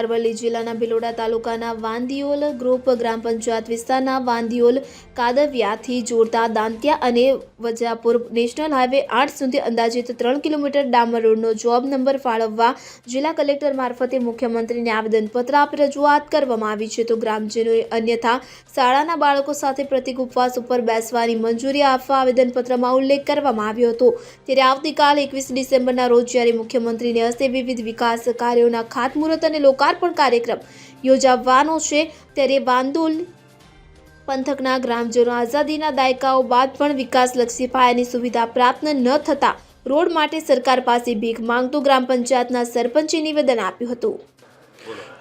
અરવલ્લી જિલ્લાના ભિલોડા તાલુકાના વાંદિયોલ ગ્રુપ ગ્રામ પંચાયત વિસ્તારના વાંદિયોલ કાદવિયાથી જોડતા દાંતિયા અને વજાપુર નેશનલ હાઈવે આઠ સુધી અંદાજિત ત્રણ કિલોમીટર ડામર રોડનો જોબ નંબર ફાળવવા જિલ્લા કલેક્ટર મારફતે મુખ્યમંત્રીને આવેદનપત્ર આપી રજૂઆત કરવામાં આવી છે. તો ગ્રામજનોએ અન્યથા શાળાના બાળકો સાથે પ્રતિક ઉપવાસ ઉપર બેસવાની મંજૂરી આપવા આવેદનપત્રમાં ઉલ્લેખ કરવામાં આવ્યો હતો. ત્યારે આવતીકાલ એકવીસ ડિસેમ્બરના રોજ જ્યારે મુખ્યમંત્રીને હસ્તે વિવિધ વિકાસ કાર્યોના ખાતમુહૂર્ત અને લોકાર્પણ કાર્યક્રમ યોજાવાનો છે. ત્યારે વાંદોલ પંથકના ગ્રામજનો આઝાદીના દાયકાઓ બાદ પણ વિકાસલક્ષી પાયાની સુવિધા પ્રાપ્ત ન થતા રોડ માટે સરકાર પાસે ભીખ માંગતું ગ્રામ પંચાયતના સરપંચે નિવેદન આપ્યું હતું.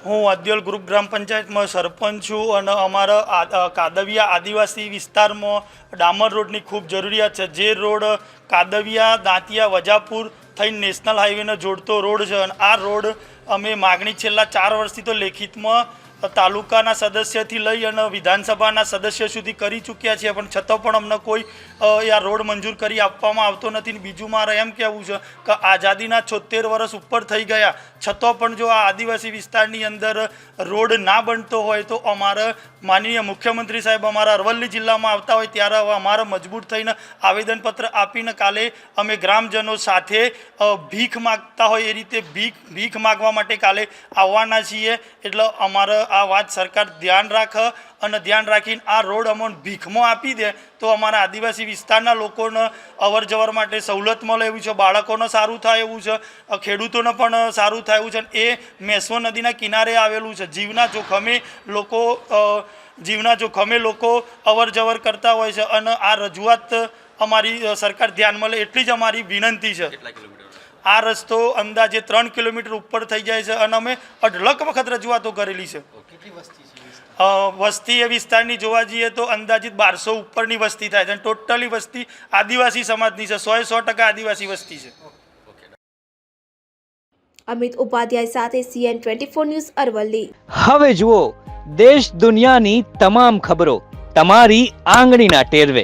હું અદ્યોલ ગ્રુપ ગ્રામ પંચાયતમાં સરપંચ છું અને અમારા કાદવિયા આદિવાસી વિસ્તારમાં ડામર રોડની ખૂબ જરૂરિયાત છે. જે રોડ કાદવિયા દાંતિયા વજાપુર થઈને નેશનલ હાઈવેને જોડતો રોડ છે અને આ રોડ અમે માગણી છેલ્લા ચાર વર્ષથી તો લેખિતમાં તાલુકાના સદસ્યથી લઈ અને વિધાનસભાના સદસ્ય સુધી કરી ચૂક્યા છીએ પણ છતાં પણ અમને કોઈ આ રોડ મંજૂર કરી આપવામાં આવતો નથી બીજું મારે એમ કહેવું છે કે આઝાદીના છોતેર વર્ષ ઉપર થઈ ગયા, છતાં પણ જો આ આદિવાસી વિસ્તારની અંદર રોડ ના બનતો હોય તો અમારે માનનીય મુખ્યમંત્રી સાહેબ અમારા અરવલ્લી જિલ્લામાં આવતા હોય ત્યારે હવે અમારે મજબૂર થઈને આવેદનપત્ર આપીને કાલે અમે ગ્રામજનો સાથે ભીખ માગતા હોય એ રીતે ભીખ ભીખ માગવા માટે કાલે આવવાના છીએ. એટલે અમારે આ વાત સરકાર ધ્યાન રાખે અને ધ્યાન રાખીને આ રોડ અમને ભીખમાં આપી દે તો અમારા આદિવાસી વિસ્તારના લોકોને અવર જવર માટે સવલત મળે એવું છે, બાળકોને સારું થાય એવું છે ખેડૂતોને પણ સારું થાય એવું છે એ મેસવો નદીના કિનારે આવેલું છે. જીવના જોખમે લોકો જીવના જોખમે લોકો અવર જવર કરતા હોય છે અને આ રજૂઆત અમારી સરકાર ધ્યાનમાં લે એટલી જ અમારી વિનંતી છે. આ રસ્તો અંદાજે ત્રણ કિલોમીટર ઉપર થઈ જાય છે અને અમે અઢળક વખત રજૂઆતો કરેલી છે. વસ્તી એ વિસ્તારની જોવા જઈએ તો અંદાજિત બારસો ઉપરની વસ્તી થાય છે અને ટોટલી વસ્તી આદિવાસી સમાજની છે. સોએ સો ટકા આદિવાસી વસ્તી છે. અમિત ઉપાધ્યાય સાથે CN twenty four news Aravalli. હવે જુઓ દેશ દુનિયાની તમામ ખબરો તમારી આંગળીના ટેરવે.